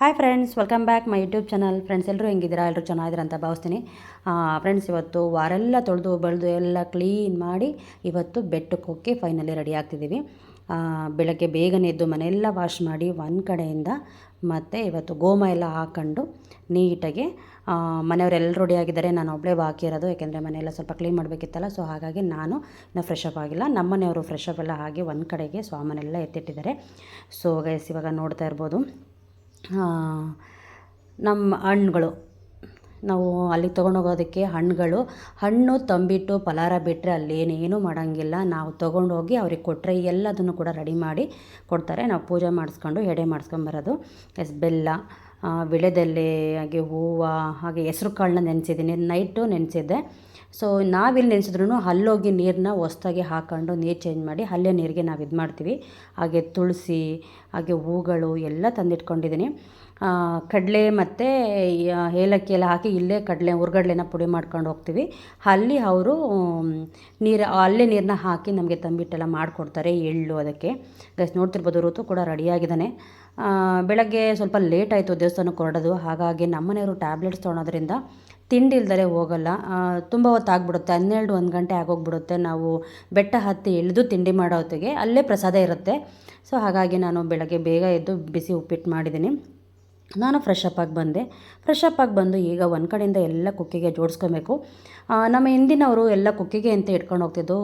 Hi friends welcome back my YouTube channel friends ಎಲ್ಲರೂ ಹೆಂಗಿದ್ದೀರಾ? ಎಲ್ಲರೂ ಚೆನ್ನಾಗಿದ್ದೀರಾ ಅಂತ ಭಾವಿಸ್ತೀನಿ. ಫ್ರೆಂಡ್ಸ್ ಇವತ್ತು ವಾರೆಲ್ಲ ತೊಳೆದು, ಬೆಳೆದು ಎಲ್ಲ ಕ್ಲೀನ್ ಮಾಡಿ ಇವತ್ತು ಬೆಟ್ಟಕ್ಕೆ ಹೋಗಿ ಫೈನಲಿ ರೆಡಿ ಆಗ್ತಿದ್ದೀವಿ. ಬೆಳಗ್ಗೆ ಬೇಗನೆ ಎದ್ದು ಮನೆಯೆಲ್ಲ ವಾಶ್ ಮಾಡಿ ಒಂದು ಕಡೆಯಿಂದ ಮತ್ತು ಇವತ್ತು ಗೋಮ ಎಲ್ಲ ಹಾಕ್ಕೊಂಡು ನೀಟಾಗಿ ಮನೆಯವರೆಲ್ಲರೂ ರೆಡಿ ಆಗಿದ್ದಾರೆ. ನಾನು ಒಬ್ಬಳೇ ಬಾಕಿ ಇರೋದು, ಯಾಕೆಂದರೆ ಮನೆಯೆಲ್ಲ ಸ್ವಲ್ಪ ಕ್ಲೀನ್ ಮಾಡಬೇಕಿತ್ತಲ್ಲ ಸೊ ಹಾಗಾಗಿ ನಾನು ಇನ್ನೂ ಫ್ರೆಶ್ ಅಪ್ ಆಗಿಲ್ಲ. ನಮ್ಮ ಮನೆಯವರು ಫ್ರೆಶ್ ಅಪ್ ಎಲ್ಲ ಆಗಿ ಒಂದು ಕಡೆಗೆ ಸ್ವಾಮನೆಲ್ಲ ಎತ್ತಿಟ್ಟಿದ್ದಾರೆ. ಸೊ ಗೈಸ್ ಇವಾಗ ನೋಡ್ತಾ ಇರ್ಬೋದು. ನಮ್ಮ ಹಣ್ಣುಗಳು. ನಾವು ಅಲ್ಲಿಗೆ ತೊಗೊಂಡೋಗೋದಕ್ಕೆ ಹಣ್ಣುಗಳು. ಹಣ್ಣು ತಂಬಿಟ್ಟು ಫಲಾರ ಬಿಟ್ಟರೆ ಅಲ್ಲೇನೇನು ಮಾಡೋಂಗಿಲ್ಲ. ನಾವು ತೊಗೊಂಡೋಗಿ ಅವ್ರಿಗೆ ಕೊಟ್ಟರೆ ಎಲ್ಲದನ್ನು ಕೂಡ ರೆಡಿ ಮಾಡಿ ಕೊಡ್ತಾರೆ. ನಾವು ಪೂಜೆ ಮಾಡಿಸ್ಕೊಂಡು ಎಡೆ ಮಾಡಿಸ್ಕೊಂಬರೋದು. ಎಸ್, ಬೆಲ್ಲ ವಿಳೆದೆಲೆ, ಹಾಗೆ ಹೂವು, ಹಾಗೆ ಹೆಸ್ರು ಕಾಳನ್ನ ನೆನೆಸಿದ್ದೀನಿ. ನೈಟು ನೆನೆಸಿದ್ದೆ. ಸೊ ನಾವಿಲ್ಲಿ ನೆನೆಸಿದ್ರು ಅಲ್ಲೋಗಿ ನೀರನ್ನ ಹೊಸ್ದಾಗಿ ಹಾಕ್ಕೊಂಡು ನೀರು ಚೇಂಜ್ ಮಾಡಿ ಅಲ್ಲೇ ನೀರಿಗೆ ನಾವು ಇದು ಮಾಡ್ತೀವಿ. ಹಾಗೆ ತುಳಸಿ, ಹಾಗೆ ಹೂಗಳು ಎಲ್ಲ ತಂದಿಟ್ಕೊಂಡಿದ್ದೀನಿ ಕಡಲೆ ಮತ್ತು ಏಲಕ್ಕಿ ಎಲ್ಲ ಹಾಕಿ ಇಲ್ಲೇ ಕಡಲೆ ಹುರ್ಗಡ್ಲೆನ ಪುಡಿ ಮಾಡ್ಕೊಂಡು ಹೋಗ್ತೀವಿ. ಅಲ್ಲಿ ಅವರು ನೀರು, ಅಲ್ಲೇ ನೀರನ್ನ ಹಾಕಿ ನಮಗೆ ತಂಬಿಟ್ಟೆಲ್ಲ ಮಾಡಿಕೊಡ್ತಾರೆ ಎಳ್ಳು ಅದಕ್ಕೆ. ಗೈಸ್ ನೋಡ್ತಿರ್ಬೋದು ಋತು ಕೂಡ ರೆಡಿಯಾಗಿದ್ದಾನೆ. ಬೆಳಗ್ಗೆ ಸ್ವಲ್ಪ ಲೇಟ್ ಆಯಿತು ದೇವಸ್ಥಾನಕ್ಕೆ ಹೊರಡೋದು. ಹಾಗಾಗಿ ನಮ್ಮನೆಯವರು ಟ್ಯಾಬ್ಲೆಟ್ಸ್ ತೊಗೊಳೋದ್ರಿಂದ ತಿಂಡಿ ಇಲ್ದರೆ ಹೋಗಲ್ಲ. ತುಂಬ ಹೊತ್ತು ಆಗ್ಬಿಡುತ್ತೆ. ಹನ್ನೆರಡು, ಒಂದು ಗಂಟೆ ಆಗೋಗ್ಬಿಡುತ್ತೆ. ನಾವು ಬೆಟ್ಟ ಹತ್ತಿ ಇಳಿದು ತಿಂಡಿ ಮಾಡೋ ಹೊತ್ತಿಗೆ ಅಲ್ಲೇ ಪ್ರಸಾದ ಇರುತ್ತೆ. ಸೊ, ಹಾಗಾಗಿ ನಾನು ಬೆಳಗ್ಗೆ ಬೇಗ ಎದ್ದು ಬಿಸಿ ಉಪ್ಪಿಟ್ಟು ಮಾಡಿದ್ದೀನಿ. ನಾನು ಫ್ರೆಶ್ ಆಗಿ ಬಂದೆ. ಫ್ರೆಶ್ ಆಗಿ ಬಂದು ಈಗ ಒಂದು ಕಡೆಯಿಂದ ಎಲ್ಲ ಕುಕ್ಕಿಗೆ ಜೋಡಿಸ್ಕೊಬೇಕು. ನಮ್ಮ ಹಿಂದಿನವರು ಎಲ್ಲ ಕುಕ್ಕಿಗೆ ಅಂತ ಇಟ್ಕೊಂಡು ಹೋಗ್ತಿದ್ದು.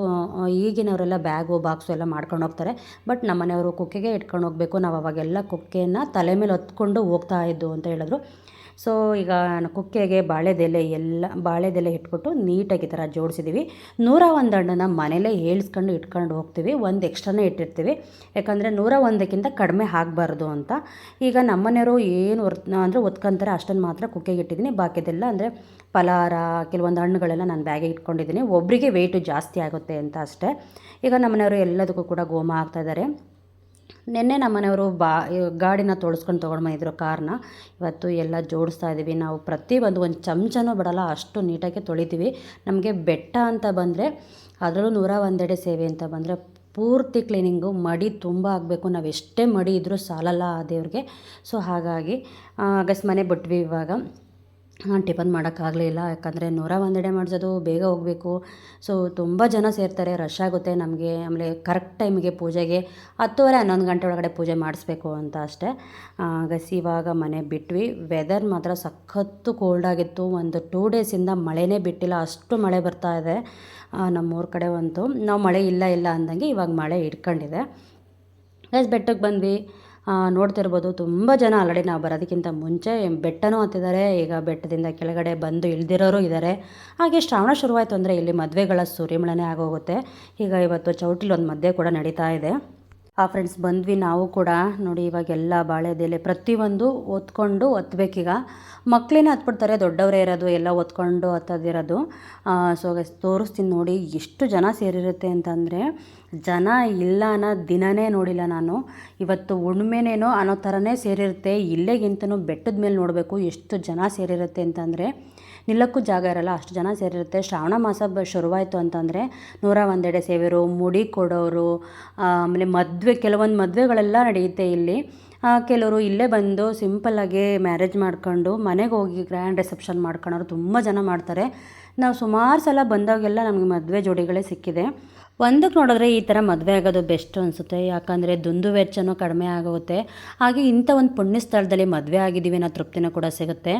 ಈಗಿನವರೆಲ್ಲ ಬ್ಯಾಗು ಬಾಕ್ಸು ಎಲ್ಲ ಮಾಡ್ಕೊಂಡು ಹೋಗ್ತಾರೆ. ಬಟ್ ನಮ್ಮ ಮನೆಯವರು ಕುಕ್ಕಿಗೆ ಇಟ್ಕೊಂಡು ಹೋಗಬೇಕು. ನಾವು ಅವಾಗೆಲ್ಲ ಕುಕ್ಕೆಯನ್ನು ತಲೆ ಮೇಲೆ ಹೊತ್ಕೊಂಡು ಹೋಗ್ತಾ ಇದ್ದು ಅಂತ ಹೇಳಿದ್ರು. ಸೊ ಈಗ ಕುಕ್ಕೆಗೆ ಬಾಳೆದೆಲೆ ಎಲ್ಲ, ಬಾಳೆದೆಲೆ ಇಟ್ಬಿಟ್ಟು ನೀಟಾಗಿ ಈ ಥರ ಜೋಡಿಸಿದ್ದೀವಿ ನೂರ ಒಂದು ಹಣ್ಣನ್ನು ಮನೇಲೇ ಏಳ್ಸ್ಕೊಂಡು ಇಟ್ಕೊಂಡು ಹೋಗ್ತೀವಿ. ಒಂದು ಎಕ್ಸ್ಟ್ರಾನೇ ಇಟ್ಟಿರ್ತೀವಿ. ಯಾಕಂದರೆ ನೂರ ಒಂದಕ್ಕಿಂತ ಕಡಿಮೆ ಆಗಬಾರ್ದು ಅಂತ. ಈಗ ನಮ್ಮನೆಯವರು ಏನು ಹೊರ್ ಅಂದರೆ ಒತ್ಕೊಂತಾರೆ ಅಷ್ಟನ್ನು ಮಾತ್ರ ಕುಕ್ಕೆಗೆ ಇಟ್ಟಿದ್ದೀನಿ. ಬಾಕಿದೆಲ್ಲ ಅಂದರೆ ಫಲಾರ, ಕೆಲವೊಂದು ಹಣ್ಣುಗಳೆಲ್ಲ ನಾನು ಬ್ಯಾಗೆ ಇಟ್ಕೊಂಡಿದ್ದೀನಿ. ಒಬ್ಬರಿಗೆ ವೆಯ್ಟು ಜಾಸ್ತಿ ಆಗುತ್ತೆ ಅಂತ ಅಷ್ಟೇ. ಈಗ ನಮ್ಮನೆಯವರು ಎಲ್ಲದಕ್ಕೂ ಕೂಡ ಗೋಮ ಹಾಕ್ತಾಯಿದ್ದಾರೆ ನಿನ್ನೆ ನಮ್ಮ ಮನೆಯವರು ಬಾ ಗಾಡಿನ ತೊಳ್ಸ್ಕೊಂಡು ತೊಗೊಂಡು ಬಂದಿದ್ರು ಕಾರ್ನ. ಇವತ್ತು ಎಲ್ಲ ಜೋಡಿಸ್ತಾ ಇದ್ದೀವಿ ನಾವು ಪ್ರತಿ ಒಂದು ಚಮಚನೂ ಬಿಡಲ್ಲ, ಅಷ್ಟು ನೀಟಾಗಿ ತೊಳಿತೀವಿ. ನಮಗೆ ಬೆಟ್ಟ ಅಂತ ಬಂದರೆ, ಅದರಲ್ಲೂ ನೂರ ಒಂದೆಡೆ ಸೇವೆ ಅಂತ ಬಂದರೆ, ಪೂರ್ತಿ ಕ್ಲೀನಿಂಗು, ಮಡಿ ತುಂಬ ಆಗಬೇಕು. ನಾವು ಎಷ್ಟೇ ಮಡಿ ಇದ್ದರೂ ಸಾಲಲ್ಲ ಆ ದೇವ್ರಿಗೆ. ಸೊ ಹಾಗಾಗಿ ಅಗಸ್ ಮನೆ ಬಿಟ್ವಿ ಇವಾಗ. ಟಿಫನ್ ಮಾಡೋಕ್ಕಾಗಲಿಲ್ಲ ಯಾಕಂದರೆ ನೂರ ಒಂದೆಡೆ ಮಾಡಿಸೋದು, ಬೇಗ ಹೋಗಬೇಕು. ಸೊ ತುಂಬ ಜನ ಸೇರ್ತಾರೆ ರಶ್ ಆಗುತ್ತೆ ನಮಗೆ. ಆಮೇಲೆ ಕರೆಕ್ಟ್ ಟೈಮಿಗೆ ಪೂಜೆಗೆ ಹತ್ತುವರೆ, ಹನ್ನೊಂದು ಗಂಟೆ ಒಳಗಡೆ ಪೂಜೆ ಮಾಡಿಸ್ಬೇಕು ಅಂತ ಅಷ್ಟೇ. ಗಸಿ ಇವಾಗ ಮನೆ ಬಿಟ್ವಿ. ವೆದರ್ ಮಾತ್ರ ಸಖತ್ತು ಕೋಲ್ಡ್ ಆಗಿತ್ತು. ಒಂದು ಟೂ ಡೇಸಿಂದ ಮಳೆನೇ ಬಿಟ್ಟಿಲ್ಲ. ಅಷ್ಟು ಮಳೆ ಬರ್ತಾ ಇದೆ. ನಮ್ಮ ನಮ್ಮೂರ ಕಡೆ ಅಂತೂ. ನಾವು ಮಳೆ ಇಲ್ಲ ಇಲ್ಲ ಅಂದಂಗೆ ಇವಾಗ ಮಳೆ ಇಟ್ಕೊಂಡಿದೆ. ಗಸ್ ಬೆಟ್ಟಕ್ಕೆ ಬಂದ್ವಿ. ನೋಡ್ತಿರ್ಬೋದು ತುಂಬ ಜನ ಆಲ್ರೆಡಿ ನಾವು ಬರೋದಕ್ಕಿಂತ ಮುಂಚೆ ಬೆಟ್ಟನೂ ಹತ್ತಿದ್ದಾರೆ. ಈಗ ಬೆಟ್ಟದಿಂದ ಕೆಳಗಡೆ ಬಂದು ಇಳ್ದಿರೋರು ಇದ್ದಾರೆ. ಹಾಗೆ ಶ್ರಾವಣ ಶುರುವಾಯಿತು ಅಂದರೆ ಇಲ್ಲಿ ಮದುವೆಗಳ ಸುರಿಮಳೆನೇ ಆಗೋಗುತ್ತೆ. ಈಗ ಇವತ್ತು ಚೌಟಿಲಿ ಒಂದು ಮದುವೆ ಕೂಡ ನಡೀತಾ ಇದೆ. ಆ ಫ್ರೆಂಡ್ಸ್ ಬಂದ್ವಿ ನಾವು ಕೂಡ. ನೋಡಿ ಇವಾಗೆಲ್ಲ ಬಾಳೆದೆಲೆ ಪ್ರತಿಯೊಂದು ಒತ್ಕೊಂಡು ಒತ್ತಬೇಕೀಗ ಮಕ್ಕಳೇನೆ ಹತ್ಬಿಡ್ತಾರೆ ದೊಡ್ಡವರೇ ಇರೋದು, ಎಲ್ಲ ಒತ್ಕೊಂಡು ಹತ್ತೋದಿರೋದು ಸೊ ತೋರಿಸ್ತೀನಿ ನೋಡಿ ಎಷ್ಟು ಜನ ಸೇರಿರುತ್ತೆ ಅಂತಂದರೆ ಜನ ಇಲ್ಲ ಅನ್ನೋ ದಿನನೇ ನೋಡಿಲ್ಲ ನಾನು. ಇವತ್ತು ಹುಣ್ಮೆನೇನೋ ಅನ್ನೋ ಥರನೇ ಸೇರಿರುತ್ತೆ, ಇಲ್ಲೇಗಿಂತನೂ ಬೆಟ್ಟದ ಮೇಲೆ ನೋಡಬೇಕು ಎಷ್ಟು ಜನ ಸೇರಿರುತ್ತೆ ಅಂತಂದರೆ ನಿಲ್ಲಕ್ಕೂ ಜಾಗ ಇರಲ್ಲ, ಅಷ್ಟು ಜನ ಸೇರಿರುತ್ತೆ. ಶ್ರಾವಣ ಮಾಸ ಬ ಶುರುವಾಯಿತು ಅಂತಂದರೆ ನೂರ ಒಂದೆಡೆ ಸೇವೆರು, ಮುಡಿ ಕೊಡೋರು ಆಮೇಲೆ ಮದುವೆ, ಕೆಲವೊಂದು ಮದುವೆಗಳೆಲ್ಲ ನಡೆಯುತ್ತೆ ಇಲ್ಲಿ. ಕೆಲವರು ಇಲ್ಲೇ ಬಂದು ಸಿಂಪಲ್ಲಾಗಿ ಮ್ಯಾರೇಜ್ ಮಾಡ್ಕೊಂಡು ಮನೆಗೆ ಹೋಗಿ ಗ್ರ್ಯಾಂಡ್ ರಿಸೆಪ್ಷನ್ ಮಾಡ್ಕೊಳೋರು ತುಂಬ ಜನ ಮಾಡ್ತಾರೆ. ನಾವು ಸುಮಾರು ಸಲ ಬಂದಾಗೆಲ್ಲ ನಮಗೆ ಮದುವೆ ಜೋಡಿಗಳೇ ಸಿಕ್ಕಿದೆ. ಒಂದಕ್ಕೆ ನೋಡಿದ್ರೆ ಈ ಥರ ಮದುವೆ ಆಗೋದು ಬೆಸ್ಟ್ ಅನಿಸುತ್ತೆ. ಯಾಕಂದರೆ ದುಂದು ವೆಚ್ಚನೂ ಕಡಿಮೆ ಆಗುತ್ತೆ. ಹಾಗೆ ಇಂಥ ಒಂದು ಪುಣ್ಯ ಸ್ಥಳದಲ್ಲಿ ಮದುವೆ ಆಗಿದ್ದೀವಿ ಅನ್ನೋ ತೃಪ್ತಿನೂ ಕೂಡ ಸಿಗುತ್ತೆ.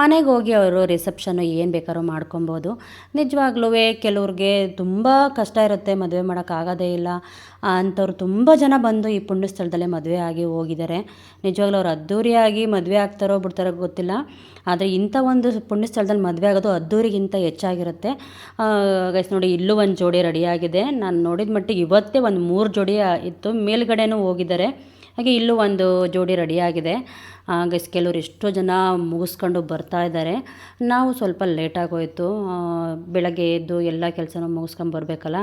ಮನೆಗೆ ಹೋಗಿ ಅವರು ರಿಸೆಪ್ಷನ್ನು ಏನು ಬೇಕಾದ್ರೂ ಮಾಡ್ಕೊಬೋದು. ನಿಜವಾಗ್ಲೂ ಕೆಲವ್ರಿಗೆ ತುಂಬ ಕಷ್ಟ ಇರುತ್ತೆ ಮದುವೆ ಮಾಡೋಕ್ಕಾಗೋದೇ ಇಲ್ಲ. ಅಂಥವ್ರು ತುಂಬ ಜನ ಬಂದು ಈ ಪುಣ್ಯ ಸ್ಥಳದಲ್ಲೇ ಮದುವೆ ಆಗಿ ಹೋಗಿದ್ದಾರೆ. ನಿಜವಾಗ್ಲೂ ಅವ್ರು ಅದ್ದೂರಿಯಾಗಿ ಮದುವೆ ಆಗ್ತಾರೋ ಬಿಡ್ತಾರೋ ಗೊತ್ತಿಲ್ಲ. ಆದರೆ ಇಂಥ ಒಂದು ಪುಣ್ಯ ಸ್ಥಳದಲ್ಲಿ ಮದುವೆ ಆಗೋದು ಅದ್ದೂರಿಗಿಂತ ಹೆಚ್ಚಾಗಿರುತ್ತೆ. ಗೈಸ್ ನೋಡಿ, ಇಲ್ಲೂ ಒಂದು ಜೋಡಿ ರೆಡಿಯಾಗಿದೆ ನಾನು ನೋಡಿದ ಮಟ್ಟಿಗೆ ಇವತ್ತೇ ಒಂದು ಮೂರು ಜೋಡಿ ಇತ್ತು. ಮೇಲ್ಗಡೆನೂ ಹೋಗಿದ್ದಾರೆ. ಹಾಗೆ ಇಲ್ಲೂ ಒಂದು ಜೋಡಿ ರೆಡಿಯಾಗಿದೆ ಹಾಗೆ ಕೆಲವರು ಎಷ್ಟೋ ಜನ ಮುಗಿಸ್ಕೊಂಡು ಬರ್ತಾ ಇದ್ದಾರೆ. ನಾವು ಸ್ವಲ್ಪ ಲೇಟಾಗಿ ಹೋಯಿತು ಬೆಳಗ್ಗೆ ಎದ್ದು ಎಲ್ಲ ಕೆಲಸನೂ ಮುಗಿಸ್ಕೊಂಡು ಬರಬೇಕಲ್ಲ?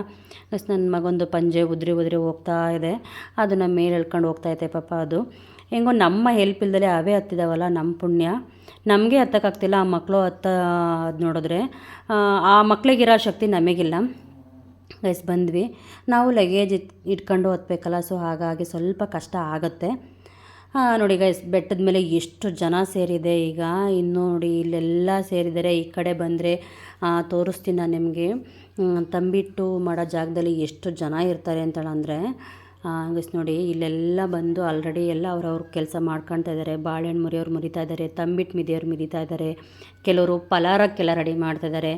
ಬಸ್ ನನ್ನ ಮಗೊಂದು ಪಂಜೆ ಉದ್ರಿ ಉದ್ರಿ ಹೋಗ್ತಾ ಇದೆ. ಅದನ್ನು ಮೇಲೆ ಎಳ್ಕೊಂಡು ಹೋಗ್ತಾ ಇದೆ ಪಾಪ ಅದು. ಹೆಂಗೋ ನಮ್ಮ ಹೆಲ್ಪ್ ಇಲ್ದಲೆ ಅವೇ ಹತ್ತಿದಾವಲ್ಲ ನಮ್ಮ ಪುಣ್ಯ. ನಮಗೆ ಹತ್ತಕ್ಕಾಗ್ತಿಲ್ಲ, ಆ ಮಕ್ಕಳು ಹತ್ತ ಅದು ನೋಡಿದ್ರೆ. ಆ ಮಕ್ಕಳಿಗಿರೋ ಶಕ್ತಿ ನಮಗಿಲ್ಲ. ಗೈಸ್ ಬಂದ್ವಿ. ನಾವು ಲಗೇಜ್ ಇಟ್, ಇಟ್ಕೊಂಡು ಹೊತ್ಬೇಕಲ್ಲ ಸೊ ಹಾಗಾಗಿ ಸ್ವಲ್ಪ ಕಷ್ಟ ಆಗುತ್ತೆ. ನೋಡಿ ಗೈಸ್ ಬೆಟ್ಟದ ಮೇಲೆ ಎಷ್ಟು ಜನ ಸೇರಿದೆ ಈಗ. ಇನ್ನು ನೋಡಿ ಇಲ್ಲೆಲ್ಲ ಸೇರಿದ್ದಾರೆ ಈ ಕಡೆ ಬಂದರೆ ತೋರಿಸ್ತೀನಿ ನಾನು ನಿಮಗೆ. ತಂಬಿಟ್ಟು ಮಾಡೋ ಜಾಗದಲ್ಲಿ ಎಷ್ಟು ಜನ ಇರ್ತಾರೆ ಅಂತೇಳಂದರೆ ಗೈಸ್ ನೋಡಿ ಇಲ್ಲೆಲ್ಲ ಬಂದು ಆಲ್ರೆಡಿ ಎಲ್ಲ ಅವ್ರವ್ರ ಕೆಲಸ ಮಾಡ್ಕೊಳ್ತಾ ಇದ್ದಾರೆ ಬಾಳೆಹಣ್ಣು ಮುರಿಯೋರು ಮುರಿತಾ ಇದ್ದಾರೆ ತಂಬಿಟ್ಟು ಮಿದಿಯವ್ರು ಮಿದಿತಾ ಇದ್ದಾರೆ ಕೆಲವರು ಪಲಾರಕ್ಕೆಲ್ಲ ರೆಡಿ ಮಾಡ್ತಾ ಇದ್ದಾರೆ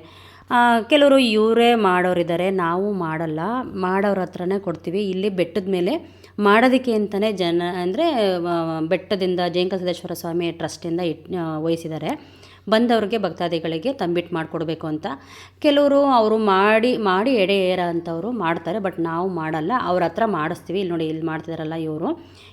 ಕೆಲವರು ಇವರೇ ಮಾಡೋರಿದ್ದಾರೆ ನಾವು ಮಾಡಲ್ಲ. ಮಾಡೋರ ಹತ್ರನೇ ಕೊಡ್ತೀವಿ. ಇಲ್ಲಿ ಬೆಟ್ಟದ ಮೇಲೆ ಮಾಡೋದಕ್ಕೆ ಅಂತಲೇ ಜನ ಅಂದರೆ ಬೆಟ್ಟದಿಂದ ಜಯಂಕಸಿದ್ದೇಶ್ವರ ಸ್ವಾಮಿ ಟ್ರಸ್ಟಿಂದ ಇಟ್ ವಹಿಸಿದ್ದಾರೆ ಬಂದವ್ರಿಗೆ ಭಕ್ತಾದಿಗಳಿಗೆ ತಂಬಿಟ್ಟು ಮಾಡಿಕೊಡ್ಬೇಕು ಅಂತ. ಕೆಲವರು ಅವರು ಮಾಡಿ ಮಾಡಿ ಎಡೆ ಏರ ಅಂತವರು ಮಾಡ್ತಾರೆ, ಬಟ್ ನಾವು ಮಾಡಲ್ಲ. ಅವ್ರ ಹತ್ರ ಮಾಡಿಸ್ತೀವಿ. ಇಲ್ಲಿ ನೋಡಿ, ಇಲ್ಲಿ ಮಾಡ್ತಿದಾರಲ್ಲ ಇವರು.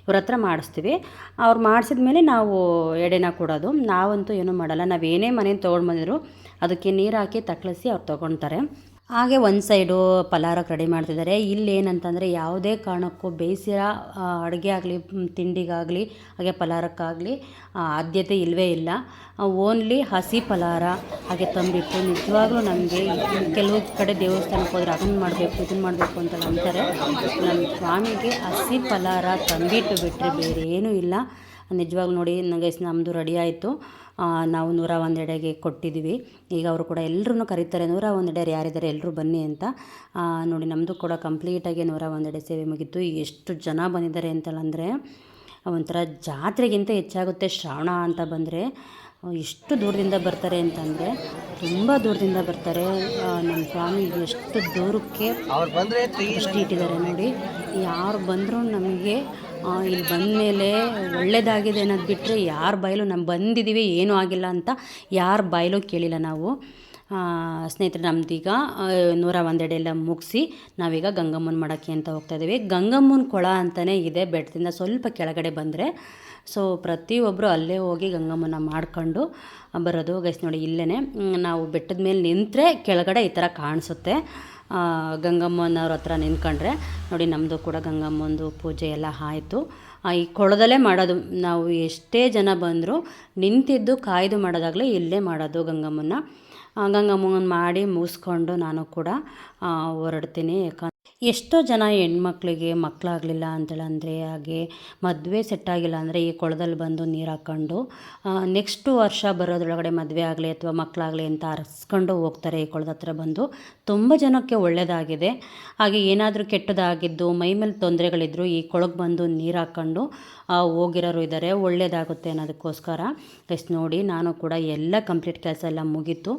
ಇವ್ರ ಹತ್ರ ಮಾಡಿಸ್ತೀವಿ. ಅವ್ರು ಮಾಡಿಸಿದ ಮೇಲೆ ನಾವು ಎಡೆನ ಕೊಡೋದು. ನಾವಂತೂ ಏನೂ ಮಾಡಲ್ಲ. ನಾವು ಏನೇ ಮನೇಲಿ ತೊಗೊಂಡು ಬಂದಿದ್ರು ಅದಕ್ಕೆ ನೀರು ಹಾಕಿ ತಕ್ಕಳಿಸಿ ಅವ್ರು ತೊಗೊಳ್ತಾರೆ. ಹಾಗೆ ಒಂದು ಸೈಡು ಪಲಾರಕ್ಕೆ ರೆಡಿ ಮಾಡ್ತಿದ್ದಾರೆ. ಇಲ್ಲಿ ಏನಂತಂದರೆ ಯಾವುದೇ ಕಾರಣಕ್ಕೂ ಬೇಯಿಸಿರೋ ಅಡುಗೆ ಆಗಲಿ ತಿಂಡಿಗಾಗಲಿ, ಹಾಗೆ ಪಲಾರಕ್ಕಾಗಲಿ ಆದ್ಯತೆ ಇಲ್ಲವೇ ಇಲ್ಲ. ಓನ್ಲಿ ಹಸಿ ಪಲಾರ ಹಾಗೆ ತಂಬಿಟ್ಟು ನಿಜವಾಗ್ಲೂ ನಮಗೆ ಕೆಲವು ಕಡೆ ದೇವಸ್ಥಾನಕ್ಕೆ ಹೋದರೆ ಅದನ್ನು ಮಾಡಬೇಕು, ಇದನ್ನು ಮಾಡಬೇಕು ಅಂತ ಅಂತಾರೆ. ನಮ್ಮ ಸ್ವಾಮಿಗೆ ಹಸಿ ಪಲಾರ ತಂಬಿಟ್ಟು ಬಿಟ್ಟರೆ ಬೇರೆ ಏನೂ ಇಲ್ಲ. ನಿಜವಾಗ್ಲೂ ನೋಡಿ ನನಗೆ ನಮ್ಮದು ರೆಡಿ ಆಯಿತು. ನಾವು ನೂರ ಒಂದೆಡೆಗೆ ಕೊಟ್ಟಿದ್ದೀವಿ ಈಗ ಅವರು ಕೂಡ ಎಲ್ಲರೂ ಕರೀತಾರೆ ನೂರ ಒಂದೆಡೆಯರು ಯಾರಿದ್ದಾರೆ ಎಲ್ಲರೂ ಬನ್ನಿ ಅಂತ. ನೋಡಿ ನಮ್ಮದು ಕೂಡ ಕಂಪ್ಲೀಟಾಗಿ ನೂರ ಒಂದೆಡೆ ಸೇವೆ ಮುಗೀತು. ಎಷ್ಟು ಜನ ಬಂದಿದ್ದಾರೆ ಅಂತಂದರೆ ಒಂಥರ ಜಾತ್ರೆಗಿಂತ ಹೆಚ್ಚಾಗುತ್ತೆ ಶ್ರಾವಣ ಅಂತ ಬಂದರೆ. ಎಷ್ಟು ದೂರದಿಂದ ಬರ್ತಾರೆ ಅಂತಂದರೆ ತುಂಬ ದೂರದಿಂದ ಬರ್ತಾರೆ. ನಮ್ಮ ಸ್ವಾಮಿ ಎಷ್ಟು ದೂರಕ್ಕೆ ಅವ್ರು ಬಂದ್ರೆ ಎಷ್ಟು ಇಟ್ಟಿದ್ದಾರೆ ನೋಡಿ. ಯಾರು ಬಂದರೂ ನಮಗೆ ಇಲ್ಲಿ ಬಂದಮೇಲೆ ಒಳ್ಳೆಯದಾಗಿದೆ ಅನ್ನೋದು ಬಿಟ್ಟರೆ ಯಾರ ಬಾಯಲು ನಮ್ಮ ಬಂದಿದ್ದೀವಿ ಏನೂ ಆಗಿಲ್ಲ ಅಂತ ಯಾರ ಬಾಯಲು ಕೇಳಿಲ್ಲ ನಾವು. ಸ್ನೇಹಿತರೆ, ನಮ್ದೀಗ ನೂರ ಒಂದೆಡೆ ಎಲ್ಲ ಮುಗಿಸಿ ನಾವೀಗ ಗಂಗಮ್ಮನ ಮಾಡೋಕ್ಕೆ ಅಂತ ಹೋಗ್ತಾ ಇದ್ದೀವಿ. ಗಂಗಮ್ಮನ ಕೊಳ ಅಂತಲೇ ಇದೆ, ಬೆಟ್ಟದಿಂದ ಸ್ವಲ್ಪ ಕೆಳಗಡೆ ಬಂದರೆ. ಸೊ ಪ್ರತಿಯೊಬ್ಬರು ಅಲ್ಲೇ ಹೋಗಿ ಗಂಗಮ್ಮನ ಮಾಡ್ಕೊಂಡು ಬರೋದು. ಗೈಸ್ ನೋಡಿ ಇಲ್ಲೇ ನಾವು ಬೆಟ್ಟದ ಮೇಲೆ ನಿಂತರೆ ಕೆಳಗಡೆ ಈ ಥರ ಕಾಣಿಸುತ್ತೆ. ಗಂಗಮ್ಮನವ್ರ ಹತ್ರ ನಿಂತ್ಕೊಂಡ್ರೆ ನೋಡಿ ನಮ್ಮದು ಕೂಡ ಗಂಗಮ್ಮಂದು ಪೂಜೆ ಎಲ್ಲ ಆಯಿತು. ಈ ಕೊಳದಲ್ಲೇ ಮಾಡೋದು. ನಾವು ಎಷ್ಟೇ ಜನ ಬಂದರೂ ನಿಂತಿದ್ದು ಕಾಯ್ದು ಮಾಡೋದಾಗಲೇ ಇಲ್ಲೇ ಮಾಡೋದು ಗಂಗಮ್ಮನ ಗಂಗಮ್ಮನ ಮಾಡಿ ಮುಗಿಸ್ಕೊಂಡು ನಾನು ಕೂಡ ಹೊರಡ್ತೀನಿ. ಯಾಕಂದ್ರೆ ಎಷ್ಟೋ ಜನ ಹೆಣ್ಮಕ್ಳಿಗೆ ಮಕ್ಕಳಾಗಲಿಲ್ಲ ಅಂತೇಳಂದರೆ ಹಾಗೆ ಮದುವೆ ಸೆಟ್ ಆಗಿಲ್ಲ ಅಂದರೆ ಈ ಕೊಳದಲ್ಲಿ ಬಂದು ನೀರು ಹಾಕ್ಕೊಂಡು ನೆಕ್ಸ್ಟ್ ವರ್ಷ ಬರೋದ್ರೊಳಗಡೆ ಮದುವೆ ಆಗಲಿ ಅಥವಾ ಮಕ್ಕಳಾಗಲಿ ಅಂತ ಅರಸ್ಕೊಂಡು ಹೋಗ್ತಾರೆ ಈ ಕೊಳದ ಹತ್ರ ಬಂದು. ತುಂಬ ಜನಕ್ಕೆ ಒಳ್ಳೆಯದಾಗಿದೆ ಹಾಗೆ ಏನಾದರೂ ಕೆಟ್ಟದಾಗಿದ್ದು, ಮೈ ಮೇಲೆ ತೊಂದರೆಗಳಿದ್ರು ಈ ಕೊಳಗೆ ಬಂದು ನೀರು ಹಾಕ್ಕೊಂಡು ಹೋಗಿರೋರು ಇದ್ದಾರೆ ಒಳ್ಳೆಯದಾಗುತ್ತೆ ಅನ್ನೋದಕ್ಕೋಸ್ಕರ. ಎಸ್ ನೋಡಿ, ನಾನು ಕೂಡ ಎಲ್ಲ ಕಂಪ್ಲೀಟ್ ಕೆಲಸ ಎಲ್ಲ ಮುಗೀತು.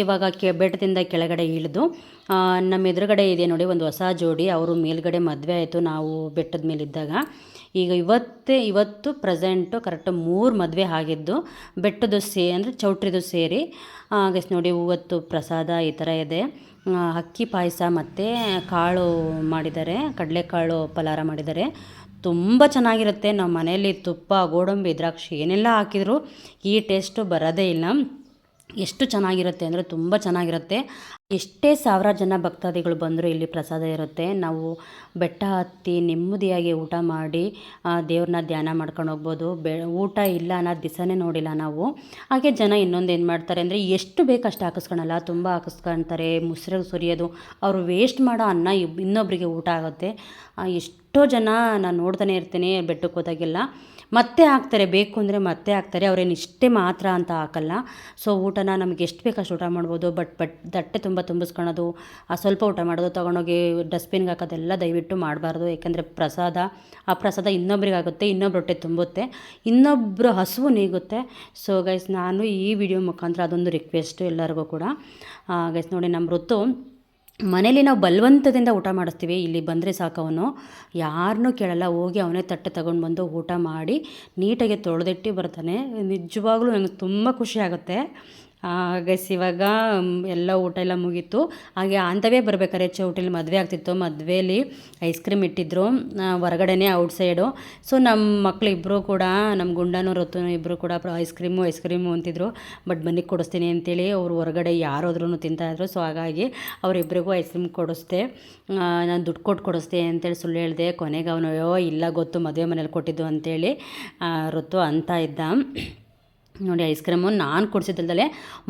ಇವಾಗ ಕೆ, ಬೆಟ್ಟದಿಂದ ಕೆಳಗಡೆ ಇಳಿದು ನಮ್ಮ ಎದುರುಗಡೆ ಇದೆ ನೋಡಿ ಒಂದು ಹೊಸ ಜೋಡಿ ಅವರು ಮೇಲ್ಗಡೆ ಮದುವೆ ಆಯಿತು, ನಾವು ಬೆಟ್ಟದ ಮೇಲಿದ್ದಾಗ. ಈಗ ಇವತ್ತೇ, ಇವತ್ತು ಪ್ರೆಸೆಂಟು ಕರೆಕ್ಟ್ ಮೂರು ಮದುವೆ ಆಗಿದ್ದು ಬೆಟ್ಟದ ಸೇ, ಅಂದರೆ ಚೌಟ್ರಿದು ಸೇರಿ. ಗೆಸ್ ನೋಡಿ ಇವತ್ತು ಪ್ರಸಾದ ಈ ಥರ ಇದೆ. ಅಕ್ಕಿ ಪಾಯಸ ಮತ್ತು ಕಾಳು ಮಾಡಿದ್ದಾರೆ, ಕಡಲೆಕಾಳು ಪಲಾರ ಮಾಡಿದ್ದಾರೆ. ತುಂಬ ಚೆನ್ನಾಗಿರುತ್ತೆ. ನಮ್ಮ ಮನೆಯಲ್ಲಿ ತುಪ್ಪ, ಗೋಡಂಬಿ, ದ್ರಾಕ್ಷಿ ಏನೆಲ್ಲ ಹಾಕಿದರೂ, ಈ ಟೇಸ್ಟು ಬರೋದೇ ಇಲ್ಲ. ಎಷ್ಟು ಚೆನ್ನಾಗಿರುತ್ತೆ ಅಂದರೆ ತುಂಬ ಚೆನ್ನಾಗಿರುತ್ತೆ. ಎಷ್ಟೇ ಸಾವಿರ ಜನ ಭಕ್ತಾದಿಗಳು ಬಂದರೂ ಇಲ್ಲಿ ಪ್ರಸಾದ ಇರುತ್ತೆ. ನಾವು ಬೆಟ್ಟ ಹತ್ತಿ ನೆಮ್ಮದಿಯಾಗಿ ಊಟ ಮಾಡಿ ದೇವ್ರನ್ನ ಧ್ಯಾನ ಮಾಡ್ಕೊಂಡು ಹೋಗ್ಬೋದು. ಬೆ, ಊಟ ಇಲ್ಲ ಅನ್ನೋ ದಿಸನೇ ನೋಡಿಲ್ಲ ನಾವು. ಹಾಗೆ ಜನ ಇನ್ನೊಂದು ಏನು ಮಾಡ್ತಾರೆ ಅಂದರೆ ಎಷ್ಟು ಬೇಕು ಅಷ್ಟು ಹಾಕಿಸ್ಕೊಳಲ್ಲ. ತುಂಬ ಹಾಕಿಸ್ಕೊಳ್ತಾರೆ ಮುಸ್ರಿಗೆ ಸುರಿಯೋದು. ಅವರು ವೇಸ್ಟ್ ಮಾಡೋ ಅನ್ನ ಇನ್ನೊಬ್ಬರಿಗೆ ಊಟ ಆಗುತ್ತೆ. ಎಷ್ಟೋ ಜನ ನಾನು ನೋಡ್ತಾನೆ ಇರ್ತೀನಿ ಬೆಟ್ಟಕ್ಕೆ ಹೋದಾಗೆಲ್ಲ. ಮತ್ತೆ ಹಾಕ್ತಾರೆ, ಬೇಕು ಅಂದರೆ ಮತ್ತೆ ಹಾಕ್ತಾರೆ, ಅವ್ರೇನು ಇಷ್ಟೇ ಮಾತ್ರ ಅಂತ ಹಾಕಲ್ಲ. ಸೊ ಊಟನ ನಮಗೆ ಎಷ್ಟು ಬೇಕಷ್ಟು ಊಟ ಮಾಡ್ಬೋದು. ಬಟ್ ಬಟ್ ತಟ್ಟೆ ತುಂಬ ತುಂಬಿಸ್ಕೊಳೋದು, ಆ ಸ್ವಲ್ಪ ಊಟ ಮಾಡೋದು, ತೊಗೊಂಡೋಗಿ ಡಸ್ಟ್ಬಿನ್ಗೆ ಹಾಕೋದೆಲ್ಲ ದಯವಿಟ್ಟು ಮಾಡಬಾರ್ದು. ಏಕೆಂದರೆ ಪ್ರಸಾದ, ಆ ಪ್ರಸಾದ ಇನ್ನೊಬ್ರಿಗೆ ಆಗುತ್ತೆ ಇನ್ನೊಬ್ರು ಹೊಟ್ಟೆ ತುಂಬುತ್ತೆ ಇನ್ನೊಬ್ಬರು ಹಸುವು ನೀಗುತ್ತೆ. ಸೊ ಗೈಸ್ ನಾನು ಈ ವಿಡಿಯೋ ಮುಖಾಂತರ ಅದೊಂದು ರಿಕ್ವೆಸ್ಟು ಎಲ್ಲರಿಗೂ ಕೂಡ. ಗೈಸ್ ನೋಡಿ ನಮ್ಮ ವೃತ್ತು ಮನೇಲಿ ನಾವು ಬಲವಂತದಿಂದ ಊಟ ಮಾಡಿಸ್ತೀವಿ, ಇಲ್ಲಿ ಬಂದರೆ ಸಾಕು ಅವನು ಯಾರನ್ನೂ ಕೇಳಲ್ಲ, ಹೋಗಿ ಅವನೇ ತಟ್ಟೆ ತಗೊಂಡು ಬಂದು ಊಟ ಮಾಡಿ ನೀಟಾಗಿ ತೊಳೆದಿಟ್ಟು ಬರ್ತಾನೆ. ನಿಜವಾಗ್ಲೂ ನನಗೆ ತುಂಬ ಖುಷಿ ಆಗುತ್ತೆ. ಗೈಸ್ ಇವಾಗ ಎಲ್ಲ ಊಟ ಎಲ್ಲ ಮುಗೀತು. ಹಾಗೆ ಅಂಥವೇ ಬರ್ಬೇಕಾದ್ರೆ ಚೌಟಿಲಿ ಮದುವೆ ಆಗ್ತಿತ್ತು. ಮದುವೆಯಲ್ಲಿ ಐಸ್ ಕ್ರೀಮ್ ಇಟ್ಟಿದ್ರು ಆ, ಹೊರಗಡೆನೇ ಔಟ್ ಸೈಡು ಸೊ ನಮ್ಮ ಮಕ್ಕಳಿಬ್ಬರು ಕೂಡ ನಮ್ಮ ಗುಂಡನೂ ರೊತ್ತು ಇಬ್ಬರು ಕೂಡ ಐಸ್ ಕ್ರೀಮು ಐಸ್ ಕ್ರೀಮು ಅಂತಿದ್ರು. ಬಟ್ ಬನ್ನಿ ಕೊಡಿಸ್ತೀನಿ ಅಂತೇಳಿ ಅವರು ಹೊರಗಡೆ ಯಾರಾದ್ರೂ ತಿಂತಾಯಿದ್ರು ಸೊ ಹಾಗಾಗಿ ಅವರಿಬ್ಬರಿಗೂ ಐಸ್ ಕ್ರೀಮ್ ಕೊಡಿಸ್ದೆ. ನಾನು ದುಡ್ಡು ಕೊಟ್ಟು ಕೊಡಿಸ್ದೆ ಅಂತೇಳಿ ಸುಳ್ಳು ಹೇಳಿದೆ. ಕೊನೆಗೆ ಅವನು ಇಲ್ಲ ಗೊತ್ತು ಮದುವೆ ಮನೇಲಿ ಕೊಟ್ಟಿದ್ದು ಅಂತೇಳಿ ರೊತ್ತು ಅಂತ ಇದ್ದ. ನೋಡಿ ಐಸ್ ಕ್ರೀಮು ನಾನು ಕೊಡಿಸಿದ್ದಲ್ದಲೇ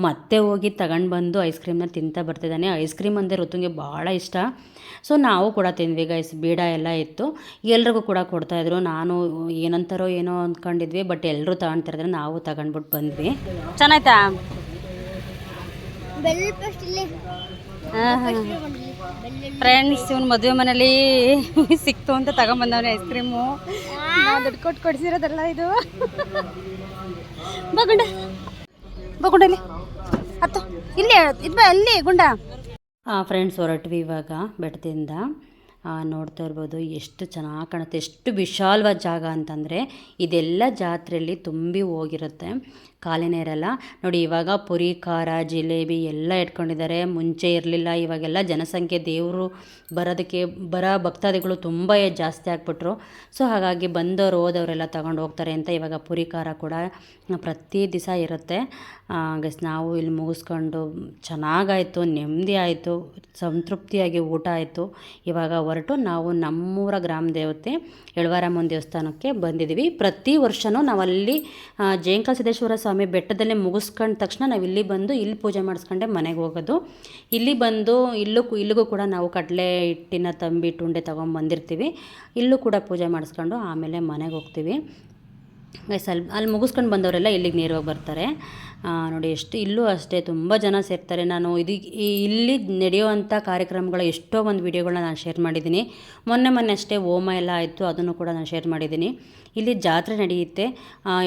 ಮತ್ತೆ ಹೋಗಿ ತಗೊಂಡು ಬಂದು ಐಸ್ ಕ್ರೀಮ್ನ ತಿಂತಾ ಬರ್ತಿದ್ದಾನೆ. ಐಸ್ ಕ್ರೀಮ್ ಅಂದರೆ ಋತುಂಗೆ ಭಾಳ ಇಷ್ಟ. ಸೊ ನಾವು ಕೂಡ ತಿಂದ್ವಿ ಗೈಸ್ ಬೀಡ ಎಲ್ಲ ಇತ್ತು. ಎಲ್ರಿಗೂ ಕೂಡ ಕೊಡ್ತಾಯಿದ್ರು ನಾನು ಏನಂತಾರೋ ಏನೋ ಅಂದ್ಕೊಂಡಿದ್ವಿ ಬಟ್ ಎಲ್ಲರೂ ತಗೊಳ್ತಿರಿದ್ರೆ ನಾವು ತಗೊಂಡ್ಬಿಟ್ಟು ಬಂದ್ವಿ. ಚೆನ್ನಾಯ್ತಾ? ಫ್ರೆಂಡ್ಸ್ ಇವನು ಮದುವೆ ಮನೇಲಿ ಸಿಕ್ತು ಅಂತ ತಗೊಂಬಂದವನೆ ಐಸ್ ಕ್ರೀಮು ದುಡ್ಡು ಕೊಟ್ಟು ಕೊಡಿಸಿರೋದಲ್ಲ ಇದು. ಬಾ ಗುಂಡ. ಇಲ್ಲಿ. ಅಲ್ಲಿ ಗುಂಡ. ಫ್ರೆಂಡ್ಸ್ ಹೊರಟ್ವಿ ಇವಾಗ ಬೆಟ್ಟದಿಂದ. ನೋಡ್ತಾ ಇರ್ಬೋದು ಎಷ್ಟು ಚೆನ್ನಾಗಿ ಕಾಣುತ್ತೆ, ಎಷ್ಟು ವಿಶಾಲವಾದ ಜಾಗ ಅಂತಂದರೆ ಇದೆಲ್ಲ ಜಾತ್ರೆಯಲ್ಲಿ ತುಂಬಿ ಹೋಗಿರುತ್ತೆ. ಖಾಲಿನೇ ಇರಲ್ಲ. ನೋಡಿ, ಇವಾಗ ಪುರಿ, ಖಾರ, ಜಿಲೇಬಿ ಎಲ್ಲ ಇಟ್ಕೊಂಡಿದ್ದಾರೆ. ಮುಂಚೆ ಇರಲಿಲ್ಲ, ಇವಾಗೆಲ್ಲ ಜನಸಂಖ್ಯೆ ದೇವರು ಬರೋದಕ್ಕೆ, ಬರೋ ಭಕ್ತಾದಿಗಳು ತುಂಬ ಜಾಸ್ತಿ ಆಗಿಬಿಟ್ರು. ಸೊ, ಹಾಗಾಗಿ ಬಂದವರು ಹೋದವರೆಲ್ಲ ತಗೊಂಡು ಹೋಗ್ತಾರೆ ಅಂತ ಇವಾಗ ಪುರಿ, ಖಾರ ಕೂಡ ಪ್ರತಿ ದಿವಸ ಇರುತ್ತೆ. ಗಸ್ ನಾವು ಇಲ್ಲಿ ಮುಗಿಸ್ಕೊಂಡು ಚೆನ್ನಾಗಾಯಿತು, ನೆಮ್ಮದಿ ಆಯಿತು, ಸಂತೃಪ್ತಿಯಾಗಿ ಊಟ ಆಯಿತು. ಇವಾಗ ಹೊರಟು ನಾವು ನಮ್ಮೂರ ಗ್ರಾಮ ದೇವತೆ ಎಳವಾರಮ್ಮನ ದೇವಸ್ಥಾನಕ್ಕೆ ಬಂದಿದ್ದೀವಿ. ಪ್ರತಿ ವರ್ಷವೂ ನಾವಲ್ಲಿ ಜಯಂಕಾಲ ಸಿದ್ದೇಶ್ವರ ಸ್ವಾಮಿ ಬೆಟ್ಟದಲ್ಲೇ ಮುಗಿಸ್ಕೊಂಡ ತಕ್ಷಣ ನಾವು ಇಲ್ಲಿ ಬಂದು ಇಲ್ಲಿ ಪೂಜೆ ಮಾಡಿಸ್ಕೊಂಡೆ ಮನೆಗೆ ಹೋಗೋದು. ಇಲ್ಲಿ ಬಂದು ಇಲ್ಲೂ ಇಲ್ಲಿಗೂ ಕೂಡ ನಾವು ಕಡಲೆ ಹಿಟ್ಟಿನ ತಂಬಿಟ್ಟು ಉಂಡೆ ತೊಗೊಂಬಂದಿರ್ತೀವಿ ಇಲ್ಲೂ ಕೂಡ ಪೂಜೆ ಮಾಡಿಸ್ಕೊಂಡು ಆಮೇಲೆ ಮನೆಗೆ ಹೋಗ್ತೀವಿ. ಗೈಸ್ ಅಲ್ಲಿ ಅಲ್ಲಿ ಮುಗಿಸ್ಕೊಂಡು ಬಂದವರೆಲ್ಲ ಇಲ್ಲಿಗೆ ನೇರವಾಗಿ ಬರ್ತಾರೆ. ನೋಡಿ, ಎಷ್ಟು ಇಲ್ಲೂ ಅಷ್ಟೇ ತುಂಬ ಜನ ಸೇರ್ತಾರೆ. ನಾನು ಇದು ಇಲ್ಲಿ ನಡೆಯುವಂಥ ಕಾರ್ಯಕ್ರಮಗಳ ಎಷ್ಟೋ ಒಂದು ವೀಡಿಯೋಗಳನ್ನ ನಾನು ಶೇರ್ ಮಾಡಿದ್ದೀನಿ. ಮೊನ್ನೆ ಮೊನ್ನೆ ಅಷ್ಟೇ ಹೋಮ ಎಲ್ಲ ಆಯಿತು, ಅದನ್ನು ಕೂಡ ನಾನು ಶೇರ್ ಮಾಡಿದ್ದೀನಿ. ಇಲ್ಲಿ ಜಾತ್ರೆ ನಡೆಯುತ್ತೆ.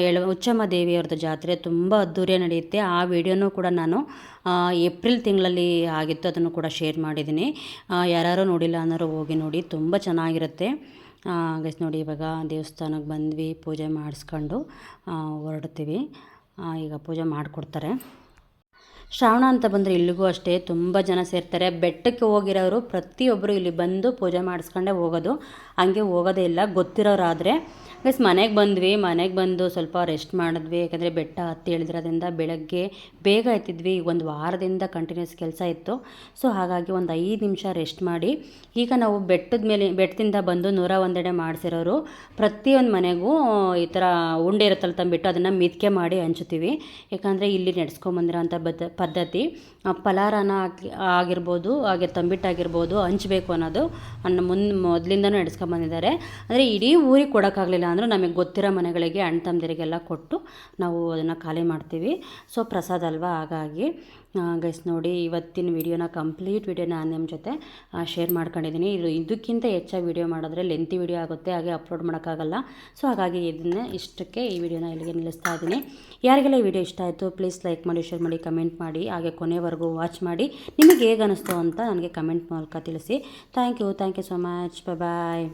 ಎಳ, ಉಚ್ಚಮ್ಮ ದೇವಿಯವ್ರದ್ದು ಜಾತ್ರೆ ತುಂಬ ಅದ್ದೂರಿಯ ನಡೆಯುತ್ತೆ. ಆ ವಿಡಿಯೋನೂ ಕೂಡ ನಾನು ಏಪ್ರಿಲ್ ತಿಂಗಳಲ್ಲಿ ಆಗಿತ್ತು, ಅದನ್ನು ಕೂಡ ಶೇರ್ ಮಾಡಿದ್ದೀನಿ. ಯಾರು ನೋಡಿಲ್ಲ ಅನ್ನೋರು ಹೋಗಿ ನೋಡಿ, ತುಂಬ ಚೆನ್ನಾಗಿರುತ್ತೆ. ಗೈಸ್ ನೋಡಿ, ಇವಾಗ ದೇವಸ್ಥಾನಕ್ಕೆ ಬಂದ್ವಿ, ಪೂಜೆ ಮಾಡಿಸ್ಕೊಂಡು ಹೊರಡ್ತೀವಿ. ಈಗ ಪೂಜೆ ಮಾಡಿಕೊಡ್ತಾರೆ. ಶ್ರಾವಣ ಅಂತ ಬಂದರೆ ಇಲ್ಲಿಗೂ ಅಷ್ಟೇ, ತುಂಬ ಜನ ಸೇರ್ತಾರೆ. ಬೆಟ್ಟಕ್ಕೆ ಹೋಗಿರೋರು ಪ್ರತಿಯೊಬ್ಬರು ಇಲ್ಲಿ ಬಂದು ಪೂಜೆ ಮಾಡಿಸ್ಕೊಂಡೇ ಹೋಗೋದು. ಹಂಗೆ ಹೋಗೋದೇ ಇಲ್ಲ, ಗೊತ್ತಿರೋರಾದರೆ ಗೈಸ್ ಮನೆಗೆ ಬಂದ್ವಿ, ಮನೆಗೆ ಬಂದು ಸ್ವಲ್ಪ ರೆಸ್ಟ್ ಮಾಡಿದ್ವಿ. ಯಾಕಂದರೆ ಬೆಟ್ಟ ಹತ್ತಿ ಇಳಿದಿರೋದ್ರಿಂದ ಬೆಳಗ್ಗೆ ಬೇಗ ಎತ್ತಿದ್ವಿ ಒಂದು ವಾರದಿಂದ ಕಂಟಿನ್ಯೂಸ್ ಕೆಲಸ ಇತ್ತು. ಸೊ ಹಾಗಾಗಿ ಒಂದು ಐದು ನಿಮಿಷ ರೆಸ್ಟ್ ಮಾಡಿ. ಈಗ ನಾವು ಬೆಟ್ಟದ ಮೇಲೆ, ಬೆಟ್ಟದಿಂದ ಬಂದು ನೂರ ಒಂದೆಡೆ ಮಾಡಿಸಿರೋರು, ಪ್ರತಿಯೊಂದು ಮನೆಗೂ ಈ ಥರ ಉಂಡೆ ಇರುತ್ತಲ್ಲ ತಂಬಿಟ್ಟು ಅದನ್ನು ಮಿತ್ಕೆ ಮಾಡಿ ಹಂಚುತ್ತೀವಿ. ಯಾಕಂದರೆ ಇಲ್ಲಿ ನಡೆಸ್ಕೊಂಬಂದಿರೋಂಥ ಬದ್ಧ ಪದ್ಧತಿ. ಪಲಾರನ ಆಗಿರ್ಬೋದು, ಹಾಗೆ ತಂಬಿಟ್ಟಾಗಿರ್ಬೋದು, ಹಂಚಬೇಕು ಅನ್ನೋದು ಅನ್ನ ಮುಂದೆ ಮೊದಲಿಂದನೂ ನಡೆಸ್ಕೊಂಬಂದಿದ್ದಾರೆ ಅಂದರೆ ಇಡೀ ಊರಿಗೆ ಕೊಡೋಕ್ಕಾಗಲಿಲ್ಲ. ಅಂದರೂ ನಮಗೆ ಗೊತ್ತಿರೋ ಮನೆಗಳಿಗೆ ಅಣ್ಣ ತಮ್ಮದಿರಿಗೆಲ್ಲ ಕೊಟ್ಟು ನಾವು ಅದನ್ನು ಖಾಲಿ ಮಾಡ್ತೀವಿ. ಸೊ ಪ್ರಸಾದ ಅಲ್ವಾ? ಹಾಗಾಗಿ ಗೈಸ್ ನೋಡಿ, ಇವತ್ತಿನ ವಿಡಿಯೋನ ಕಂಪ್ಲೀಟ್ ವೀಡಿಯೋ ನಾನು ನಿಮ್ಮ ಜೊತೆ ಶೇರ್ ಮಾಡ್ಕೊಂಡಿದ್ದೀನಿ ಇದು ಇದಕ್ಕಿಂತ ಹೆಚ್ಚಾಗಿ ವಿಡಿಯೋ ಮಾಡಿದ್ರೆ ಲೆಂತಿ ವಿಡಿಯೋ ಆಗುತ್ತೆ, ಹಾಗೆ ಅಪ್ಲೋಡ್ ಮಾಡೋಕ್ಕಾಗಲ್ಲ. ಸೊ ಹಾಗಾಗಿ ಇದನ್ನು ಇಷ್ಟಕ್ಕೆ ಈ ವಿಡಿಯೋನ ಇಲ್ಲಿಗೆ ನಿಲ್ಲಿಸ್ತಾ ಇದ್ದೀನಿ ಯಾರಿಗೆಲ್ಲ ಈ ವಿಡಿಯೋ ಇಷ್ಟ ಆಯಿತು ಪ್ಲೀಸ್ ಲೈಕ್ ಮಾಡಿ ಶೇರ್ ಮಾಡಿ ಕಮೆಂಟ್ ಮಾಡಿ, ಹಾಗೆ ಕೊನೆವರೆಗೂ ವಾಚ್ ಮಾಡಿ. ನಿಮಗೆ ಹೇಗೆ ಅನ್ನಿಸ್ತು ಅಂತ ನನಗೆ ಕಮೆಂಟ್ ಮೂಲಕ ತಿಳಿಸಿ. Thank you thank you so much bye